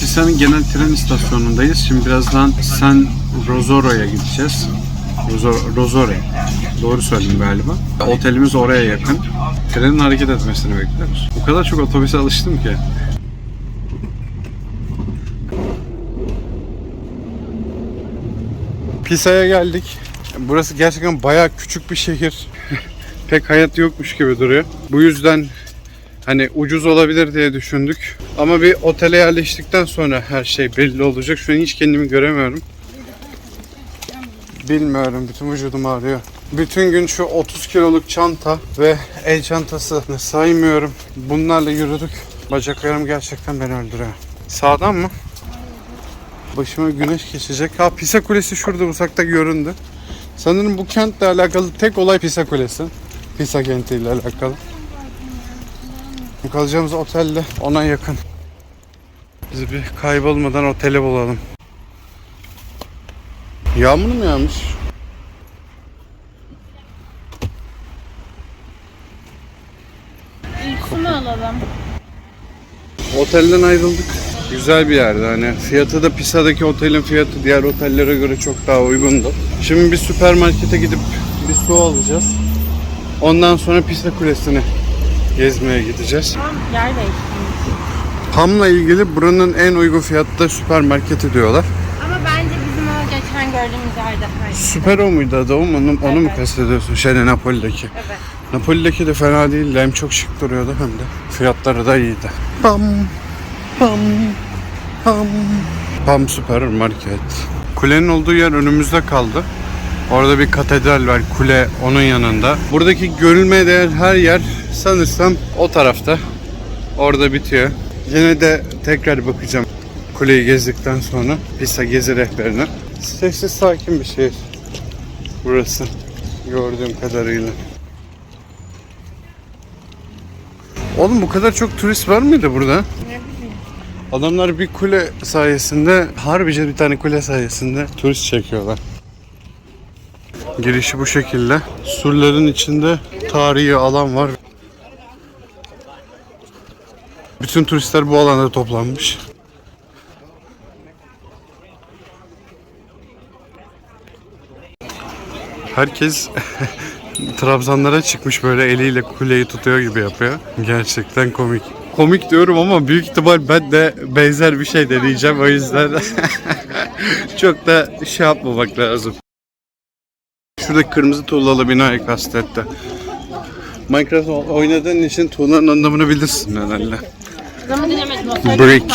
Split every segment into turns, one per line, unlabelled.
Pisa'nın genel tren istasyonundayız. Şimdi birazdan San Rosoro'ya gideceğiz. Rozo- Rosore. Doğru söyledim galiba. Otelimiz oraya yakın. Trenin hareket etmesini bekliyoruz. O kadar çok otobüse alıştım ki. Pisa'ya geldik. Burası gerçekten bayağı küçük bir şehir. Pek hayat yokmuş gibi duruyor. Bu yüzden hani ucuz olabilir diye düşündük. Ama bir otele yerleştikten sonra her şey belli olacak. Şu an hiç kendimi göremiyorum. Bilmiyorum. Bütün vücudum ağrıyor. Bütün gün şu 30 kiloluk çanta ve el çantasını saymıyorum. Bunlarla yürüdük. Bacaklarım gerçekten beni öldürüyor. Sağdan mı? Başıma güneş geçecek. Ha Pisa Kulesi şurada uzakta göründü. Sanırım bu kentle alakalı tek olay Pisa Kulesi. Pisa kentiyle alakalı. Kalacağımız otelde ona yakın. Biz bir kaybolmadan otele bulalım. Yağmur mu yağmış?
İlkini alalım.
Otelden ayrıldık. Güzel bir yerdi hani. Fiyatı da Pisa'daki otelin fiyatı diğer otellere göre çok daha uygundu. Şimdi bir süpermarkete gidip bir su alacağız. Ondan sonra Pisa Kulesi'ni gezmeye gideceğiz.
Tam yer değiştirmiş.
Hamla ilgili buranın en uygun fiyatlı süpermarketi diyorlar.
Ama bence bizim o geçen gördüğümüz yerde hayır.
Süpero muydu adı o mu? Onu, onu mu
Evet.
kastediyorsun? Şeyde Napoli'deki.
Evet.
Napoli'deki de fena değildi. Hem çok şık duruyordu hem de fiyatları da iyiydi. Pam pam pam pam süpermarket. Kulenin olduğu yer önümüzde kaldı. Orada bir katedral var. Kule onun yanında. Buradaki görülmeye değer her yer sanırsam o tarafta. Orada bitiyor. Yine de tekrar bakacağım kuleyi gezdikten sonra Pisa gezi rehberine. Sessiz sakin bir şehir. Burası gördüğüm kadarıyla. Oğlum bu kadar çok turist var mıydı burada?
Ne.
Adamlar bir kule sayesinde, harbice bir tane kule sayesinde turist çekiyorlar. Girişi bu şekilde. Surların içinde tarihi alan var. Bütün turistler bu alanda toplanmış. Herkes Trabzanlara çıkmış böyle eliyle kuleyi tutuyor gibi yapıyor. Gerçekten komik. Komik diyorum ama büyük ihtimal ben de benzer bir şey deneyeceğim o yüzden çok da şey yapmamak lazım. Şuradaki kırmızı tuğlalı binayı kastetti. Minecraft oynadığın için tuğlanın anlamını bilirsin herhalde. Brick.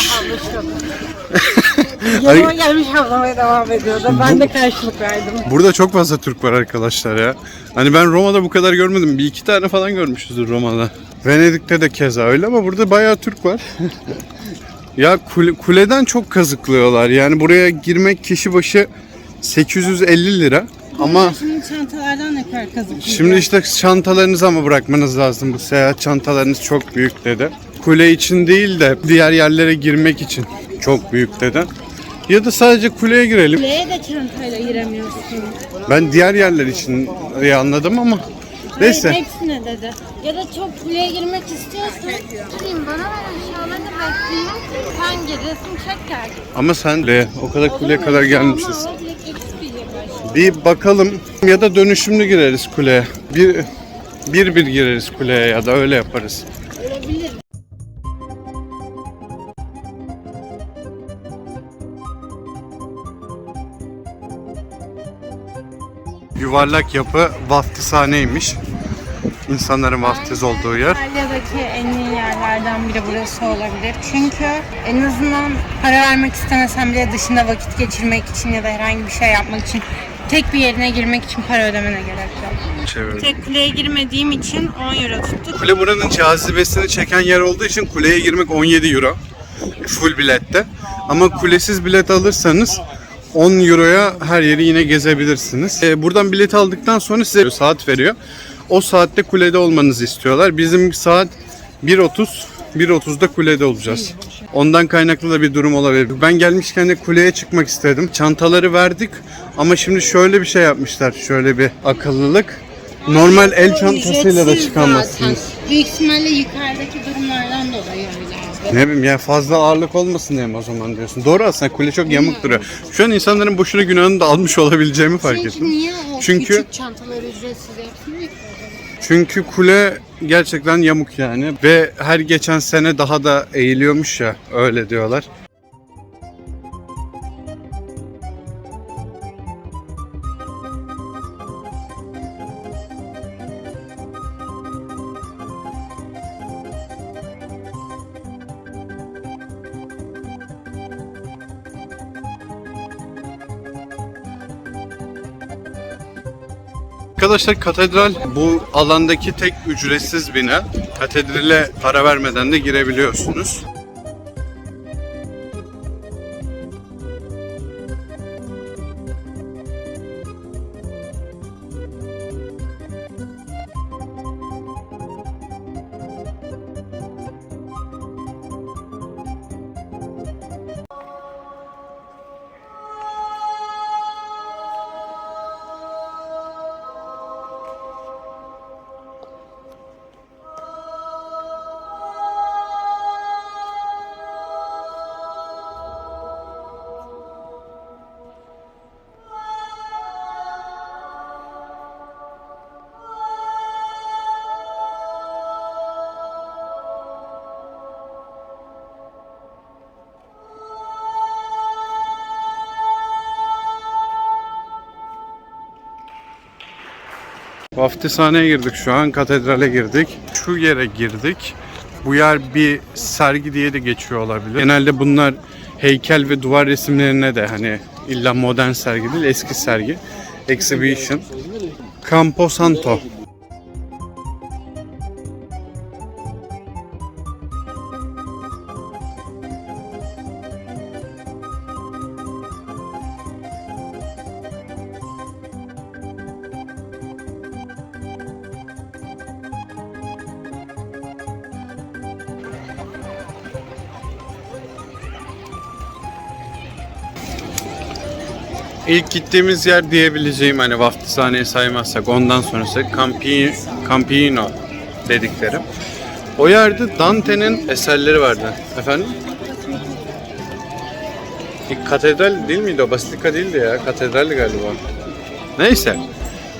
Yanıma gelmiş avlamaya devam ediyordu. Ben de karşılık verdim.
Burada çok fazla Türk var arkadaşlar ya. Hani ben Roma'da bu kadar görmedim. Bir iki tane falan görmüşüzdür Roma'da. Venedik'te de keza öyle ama burada bayağı Türk var. ya kule- kuleden çok kazıklıyorlar. Yani buraya girmek kişi başı 850 lira. Ama
Şimdi çantalardan ne kadar kazık
şimdi işte çantalarınızı ama bırakmanız lazım. Bu seyahat çantalarınız çok büyük dedi. Kule için değil de diğer yerlere girmek için çok büyük dedi. Ya da sadece kuleye girelim.
Kuleye de çantayla giremiyorsun.
Ben diğer yerler için diye anladım ama
Hayır,
neyse.
hepsine dedi. Ya da çok kuleye girmek istiyorsan Alayım bana ver aşağılarını bekleyeyim. Sen gelirsin çek gel.
Ama sen de o kadar kuleye kadar gelmişiz.
Ama o direkt XP yapar.
Bir bakalım ya da dönüşümlü gireriz kuleye. Bir bir bir gireriz kuleye ya da öyle yaparız.
Olabilir.
Yuvarlak yapı vaftizhaneymiş. İnsanların vaftiz olduğu yer.
İtalya'daki en iyi yerlerden biri burası olabilir. Çünkü en azından para vermek istemesen bile dışında vakit geçirmek için ya da herhangi bir şey yapmak için tek bir yerine girmek için para ödemene gerek yok.
Çevir.
Tek kuleye girmediğim için 10 euro tuttu.
Kule buranın cazibesini çeken yer olduğu için kuleye girmek 17 euro. Full bilette. Ama kulesiz bilet alırsanız 10 euroya her yeri yine gezebilirsiniz. Ee, buradan bilet aldıktan sonra size saat veriyor. O saatte kulede olmanızı istiyorlar. Bizim saat 1.30 1.30'da kulede olacağız. Ondan kaynaklı da bir durum olabilir. Ben gelmişken de kuleye çıkmak istedim. Çantaları verdik ama şimdi şöyle bir şey yapmışlar. Şöyle bir akıllılık. Normal el çantasıyla da çıkamazsınız.
zaten. Büyük ihtimalle yukarıdaki durumlardan dolayı.
Ne bileyim ya fazla ağırlık olmasın diye mi o zaman diyorsun. Doğru aslında kule çok yamuk duruyor. Şu an insanların boşuna günahını da almış olabileceğimi fark
Çünkü
ettim.
niye o
Çünkü-
küçük çantaları ücretsiz yapsın ki?
Çünkü kule gerçekten yamuk yani ve her geçen sene daha da eğiliyormuş ya öyle diyorlar. Arkadaşlar katedral bu alandaki tek ücretsiz bina. Katedrale para vermeden de girebiliyorsunuz. Vaftizhaneye girdik şu an. Katedrale girdik. Şu yere girdik. Bu yer bir sergi diye de geçiyor olabilir. Genelde bunlar heykel ve duvar resimlerine de hani illa modern sergi değil eski sergi. Exhibition. Campo İlk gittiğimiz yer diyebileceğim hani vaftizhaneyi saymazsak ondan sonrası Campi, Campino dedikleri. O yerde Dante'nin eserleri vardı. Efendim? Bir katedral değil miydi o? Basilika değildi ya. Katedraldi galiba. Neyse.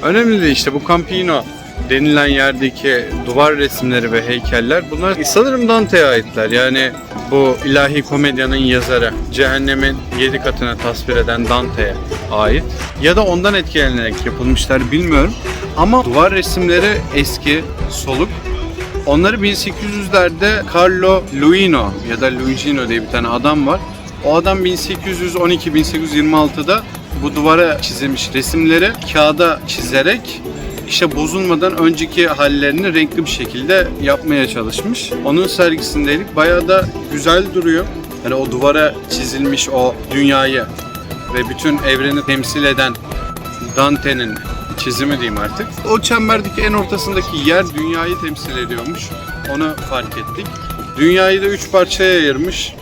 Önemli değil işte bu Campino denilen yerdeki duvar resimleri ve heykeller bunlar sanırım Dante'ye aitler. Yani bu ilahi komedyanın yazarı cehennemin yedi katını tasvir eden Dante'ye ait. Ya da ondan etkilenerek yapılmışlar bilmiyorum. Ama duvar resimleri eski, soluk. Onları 1800'lerde Carlo Luino ya da Luigino diye bir tane adam var. O adam 1812-1826'da bu duvara çizilmiş resimleri kağıda çizerek işte bozulmadan önceki hallerini renkli bir şekilde yapmaya çalışmış. Onun sergisindeydik. Bayağı da güzel duruyor. Hani o duvara çizilmiş o dünyayı ve bütün evreni temsil eden Dante'nin çizimi diyeyim artık. O çemberdeki en ortasındaki yer dünyayı temsil ediyormuş. Onu fark ettik. Dünyayı da üç parçaya ayırmış.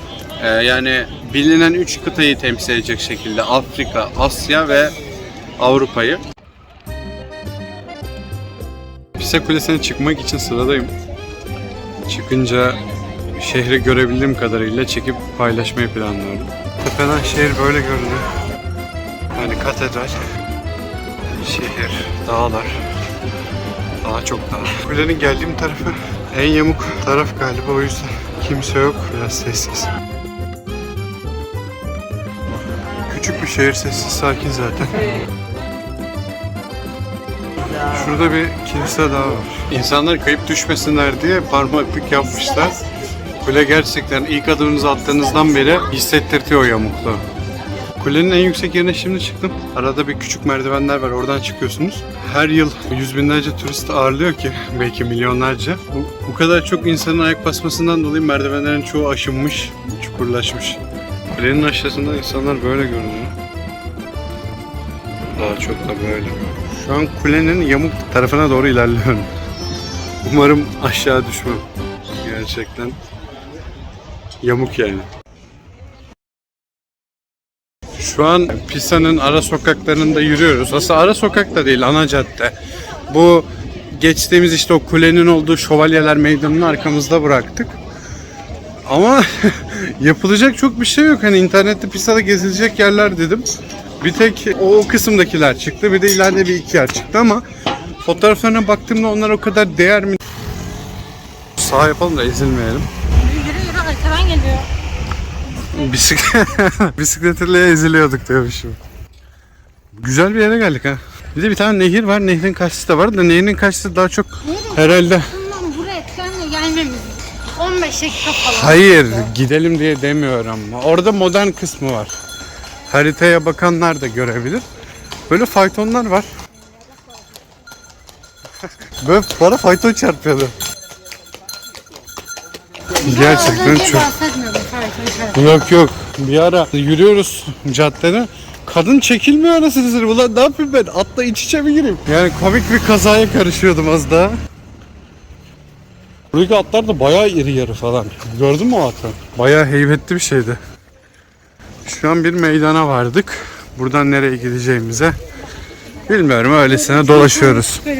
Ee, yani bilinen üç kıtayı temsil edecek şekilde Afrika, Asya ve Avrupa'yı. Pisa Kulesi'ne çıkmak için sıradayım. Çıkınca şehri görebildiğim kadarıyla çekip paylaşmayı planlıyorum. Tepeden şehir böyle görünüyor. Yani katedral, şehir, dağlar, daha çok dağ. Kulenin geldiğim tarafı en yamuk taraf galiba o yüzden kimse yok. Biraz sessiz. Küçük bir şehir sessiz sakin zaten. Şurada bir kilise daha var. İnsanlar kayıp düşmesinler diye parmaklık yapmışlar. Kule gerçekten ilk adımınızı attığınızdan beri hissettirtiyor o yamukluğu. Kulenin en yüksek yerine şimdi çıktım. Arada bir küçük merdivenler var oradan çıkıyorsunuz. Her yıl yüz binlerce turist ağırlıyor ki belki milyonlarca. Bu, bu kadar çok insanın ayak basmasından dolayı merdivenlerin çoğu aşınmış, çukurlaşmış. Kulenin aşağısında insanlar böyle görünüyor. Daha çok da böyle. Şu an kulenin yamuk tarafına doğru ilerliyorum. Umarım aşağı düşmem. Gerçekten Yamuk yani. Şu an Pisa'nın ara sokaklarında yürüyoruz. Aslında ara sokakta değil, ana cadde. Bu geçtiğimiz işte o kulenin olduğu Şövalyeler Meydanı'nı arkamızda bıraktık. Ama yapılacak çok bir şey yok. Hani internette Pisa'da gezilecek yerler dedim. Bir tek o, kısımdakiler çıktı. Bir de ileride bir iki yer çıktı ama fotoğraflarına baktığımda onlar o kadar değer mi? Sağ yapalım da ezilmeyelim.
Yürü yürü arkadan geliyor.
Bisiklet bisikletle eziliyorduk diyormuşum. Güzel bir yere geldik ha. Bir de bir tane nehir var. Nehrin karşısı da var da nehrin karşısı daha çok herhalde.
Bundan buraya trenle gelmemiz 15 dakika falan.
Hayır gidelim diye demiyorum. Orada modern kısmı var. Haritaya bakanlar da görebilir. Böyle faytonlar var. Böyle bana fayton çarpıyordu. Gerçekten çok. Yok yok. Bir ara yürüyoruz caddede. Kadın çekilmiyor anasını satayım. Ulan ne yapayım ben? Atla iç içe mi gireyim? Yani komik bir kazaya karışıyordum az daha. Buradaki atlar da bayağı iri yarı falan. Gördün mü o atı? Bayağı heybetli bir şeydi. Şu an bir meydana vardık. Buradan nereye gideceğimize bilmiyorum. Öylesine dolaşıyoruz.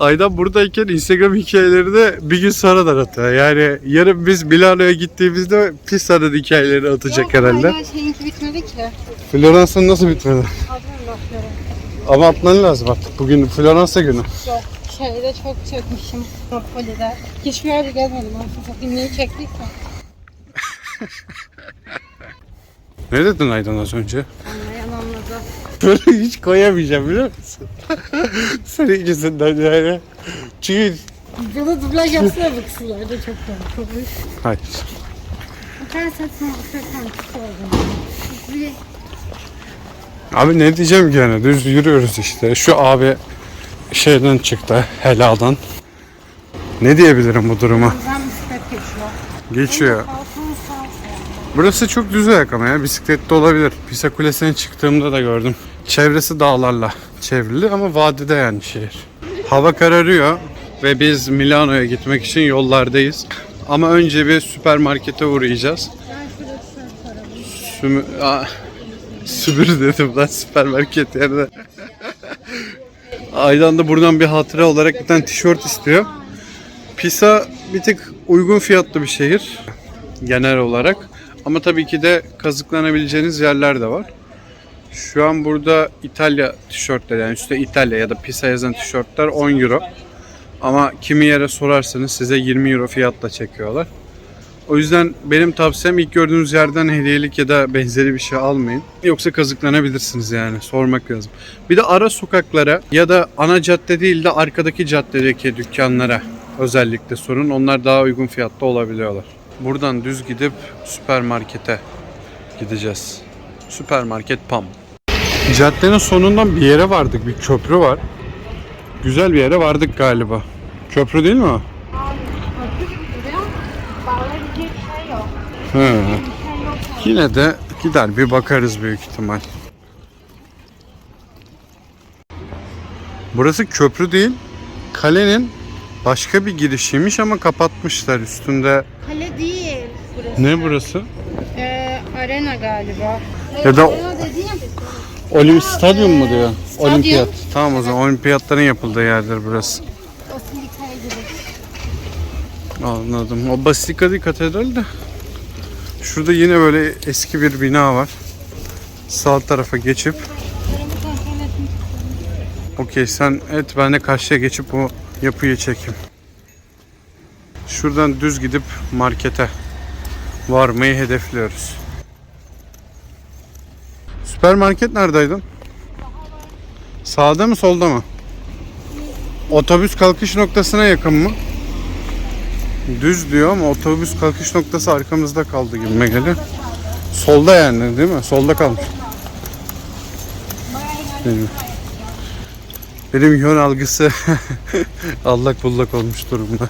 Aydan buradayken Instagram hikayeleri de bir gün sonradan atıyor. Yani yarın biz Milano'ya gittiğimizde Pisa'nın hikayeleri atacak herhalde.
Hala şeyinki bitmedi ki.
Floransa'nın nasıl bitmedi? Ama atman lazım artık. Bugün Floransa günü.
Yok. Şeyde çok çekmişim. Napoli'de. Hiçbir yerde gezmedim. Aslında satayım. Neyi çektiyse.
Ne dedin Aydan az önce?
Anlayan anladı.
Böyle hiç koyamayacağım biliyor musun? Senin yüzünden yani. Çünkü...
Bana dublaj yapsana bu kısımlarda çok komik olmuş.
Hayır.
Bu kadar saçma sapan kısa oldu. Bir
Abi ne diyeceğim ki yani düz yürüyoruz işte. Şu abi şeyden çıktı helaldan. Ne diyebilirim bu duruma?
geçiyor.
Geçiyor.
Altın sağ olsun.
Burası çok düz ayak ama ya bisikletli olabilir. Pisa Kulesi'ne çıktığımda da gördüm. Çevresi dağlarla çevrili ama vadide yani şehir. Hava kararıyor ve biz Milano'ya gitmek için yollardayız. Ama önce bir süpermarkete uğrayacağız. Sümü... Aa, Sübür dedim lan süpermarket yerine. Aydan da buradan bir hatıra olarak bir tane tişört istiyor. Pisa bir tık uygun fiyatlı bir şehir genel olarak. Ama tabii ki de kazıklanabileceğiniz yerler de var. Şu an burada İtalya tişörtleri yani üstte İtalya ya da Pisa yazan tişörtler 10 euro. Ama kimi yere sorarsanız size 20 euro fiyatla çekiyorlar. O yüzden benim tavsiyem ilk gördüğünüz yerden hediyelik ya da benzeri bir şey almayın. Yoksa kazıklanabilirsiniz yani sormak lazım. Bir de ara sokaklara ya da ana cadde değil de arkadaki caddedeki dükkanlara özellikle sorun. Onlar daha uygun fiyatta olabiliyorlar. Buradan düz gidip süpermarkete gideceğiz. Süpermarket PAM. Caddenin sonundan bir yere vardık. Bir köprü var. Güzel bir yere vardık galiba. Köprü değil mi o? He. Yine de gider bir bakarız büyük ihtimal. Burası köprü değil. Kalenin başka bir girişiymiş ama kapatmışlar üstünde.
Kale.
Ne burası?
Ee, arena galiba.
Ya da Olimp stadyum mu diyor?
Stadyum.
Olimpiyat. Tamam o zaman olimpiyatların yapıldığı yerdir burası. Anladım. O Basilika değil katedral de. Şurada yine böyle eski bir bina var. Sağ tarafa geçip. Okey sen et ben de karşıya geçip o yapıyı çekeyim. Şuradan düz gidip markete varmayı hedefliyoruz. Süpermarket neredeydin? Sağda mı solda mı? Otobüs kalkış noktasına yakın mı? Düz diyor ama otobüs kalkış noktası arkamızda kaldı gibime geliyor. Solda yani değil mi? Solda kalmış. Benim, benim yön algısı allak bullak olmuş durumda.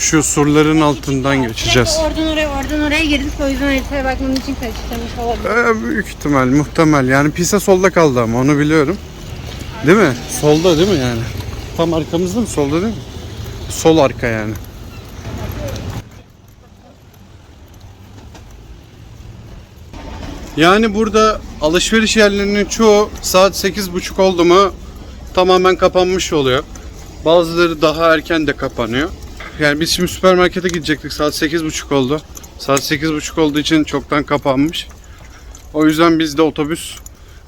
Şu surların altından geçeceğiz.
Oradan oraya, oradan oraya girdik. O yüzden haritaya bakmam için karıştırmış olabilir.
Ee, büyük ihtimal, muhtemel. Yani Pisa solda kaldı ama onu biliyorum. Değil mi? Solda değil mi yani? Tam arkamızda mı? Solda değil mi? Sol arka yani. Yani burada alışveriş yerlerinin çoğu saat 8.30 oldu mu tamamen kapanmış oluyor. Bazıları daha erken de kapanıyor. Yani biz şimdi süpermarkete gidecektik. Saat 8.30 oldu. Saat 8.30 olduğu için çoktan kapanmış. O yüzden biz de otobüs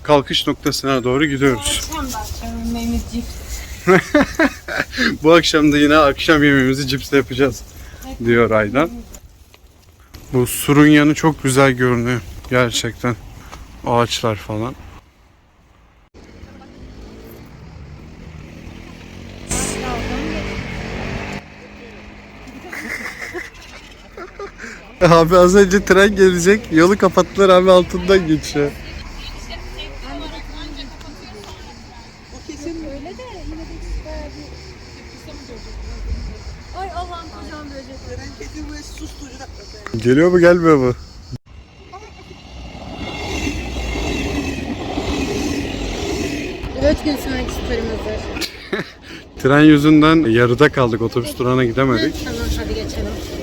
kalkış noktasına doğru gidiyoruz. Bu akşam da yine akşam yemeğimizi cipsle yapacağız diyor Aydan. Bu surun yanı çok güzel görünüyor gerçekten. Ağaçlar falan. Abi az önce tren gelecek. Yolu kapattılar abi altından geçiyor.
Ay Allah'ım kocam böcekler.
Geliyor mu gelmiyor mu?
Dört gün sonraki story'm hazır.
Tren yüzünden yarıda kaldık. Otobüs durağına gidemedik.
Hadi geçelim.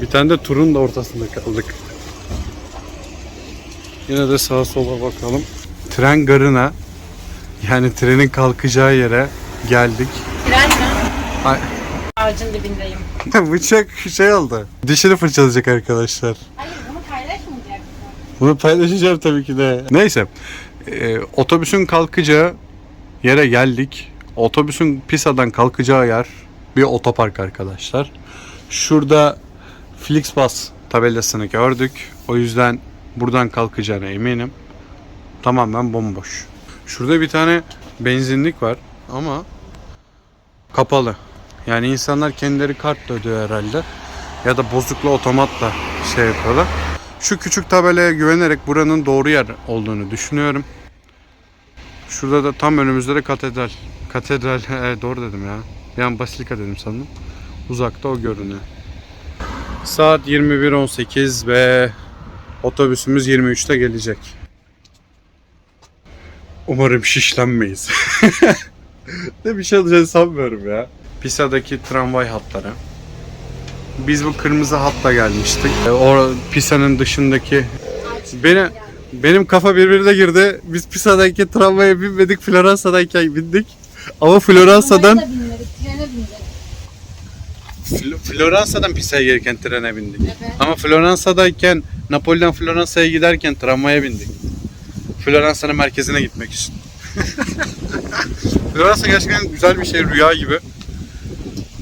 Bir tane de turun da ortasında kaldık. Yine de sağa sola bakalım. Tren garına yani trenin kalkacağı yere geldik.
Tren mi?
Ay,
Ağacın dibindeyim.
bıçak şey oldu. Dişini fırçalayacak arkadaşlar.
Hayır bunu paylaşmayacaksın.
Bunu paylaşacağım tabii ki de. Neyse. Ee, otobüsün kalkacağı yere geldik. Otobüsün Pisa'dan kalkacağı yer bir otopark arkadaşlar. Şurada Flixbus tabelasını gördük. O yüzden buradan kalkacağına eminim. Tamamen bomboş. Şurada bir tane benzinlik var ama kapalı. Yani insanlar kendileri kartla ödüyor herhalde. Ya da bozuklu otomatla şey yapıyorlar. Şu küçük tabelaya güvenerek buranın doğru yer olduğunu düşünüyorum. Şurada da tam önümüzde de katedral. Katedral, evet, doğru dedim ya. Bir basilika dedim sandım. Uzakta o görünüyor. Saat 21.18 ve otobüsümüz 23'te gelecek. Umarım şişlenmeyiz. ne bir şey olacağını sanmıyorum ya. Pisa'daki tramvay hatları. Biz bu kırmızı hatla gelmiştik. E, O Pisa'nın dışındaki beni benim kafa birbirine girdi. Biz Pisa'daki tramvaya binmedik, Floransa'dayken bindik. Ama Floransa'dan. Fl- Floransa'dan Pisa'ya gelirken trene bindik.
Evet.
Ama Floransa'dayken Napoli'den Floransa'ya giderken tramvaya bindik. Floransa'nın merkezine gitmek için. Floransa gerçekten güzel bir şey, rüya gibi.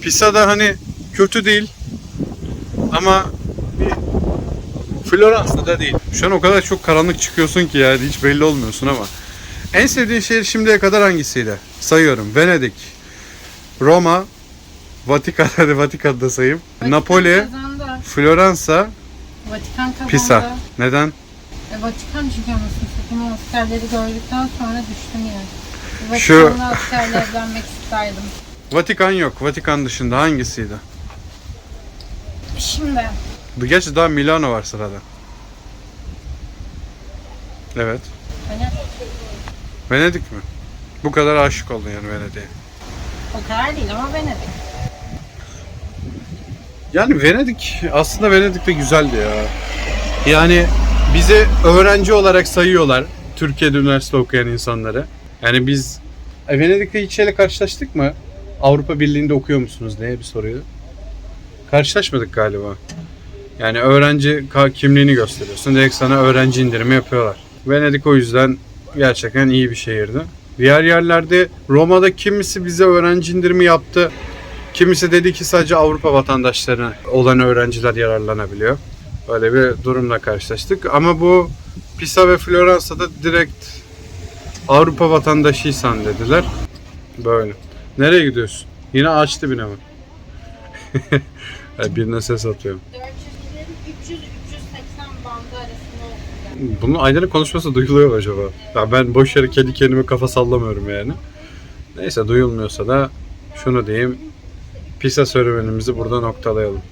Pisa da hani kötü değil. Ama bir Floransa da değil. Şu an o kadar çok karanlık çıkıyorsun ki yani hiç belli olmuyorsun ama. En sevdiğin şehir şimdiye kadar hangisiydi? Sayıyorum. Venedik, Roma, Vatikan, hadi Vatikan'ı da sayayım. Napoli,
Kazandı.
Floransa,
Vatikan kazandı.
Pisa. Neden?
E, Vatikan çünkü anasını satayım o askerleri gördükten sonra düştüm yani.
Şu-
Vatikan'la askerle evlenmek isterdim.
Vatikan yok. Vatikan dışında hangisiydi?
Şimdi
Gerçi daha Milano var sırada. Evet.
hani
Venedik mi? Bu kadar aşık oldun yani Venedik'e.
o kadar değil ama Venedik.
Yani Venedik aslında Venedik de güzeldi ya. Yani bizi öğrenci olarak sayıyorlar Türkiye'de üniversite okuyan insanları. Yani biz e, Venedik'te hiç şeyle karşılaştık mı? Avrupa Birliği'nde okuyor musunuz diye bir soruyordu. Karşılaşmadık galiba. Yani öğrenci kimliğini gösteriyorsun. Direkt sana öğrenci indirimi yapıyorlar. Venedik o yüzden gerçekten iyi bir şehirdi. Diğer yerlerde Roma'da kimisi bize öğrenci indirimi yaptı. Kimisi dedi ki sadece Avrupa vatandaşları olan öğrenciler yararlanabiliyor. Böyle bir durumla karşılaştık. Ama bu Pisa ve Floransa'da direkt Avrupa vatandaşıysan dediler. Böyle. Nereye gidiyorsun? Yine ağaç dibine mi? Birine ses atıyorum.
400 300 380 bandı arasında.
Bunun Aydan'ın konuşması duyuluyor mu acaba? Ya ben boş yere kendi kendime kafa sallamıyorum yani. Neyse duyulmuyorsa da şunu diyeyim. Pisa serüvenimizi burada noktalayalım.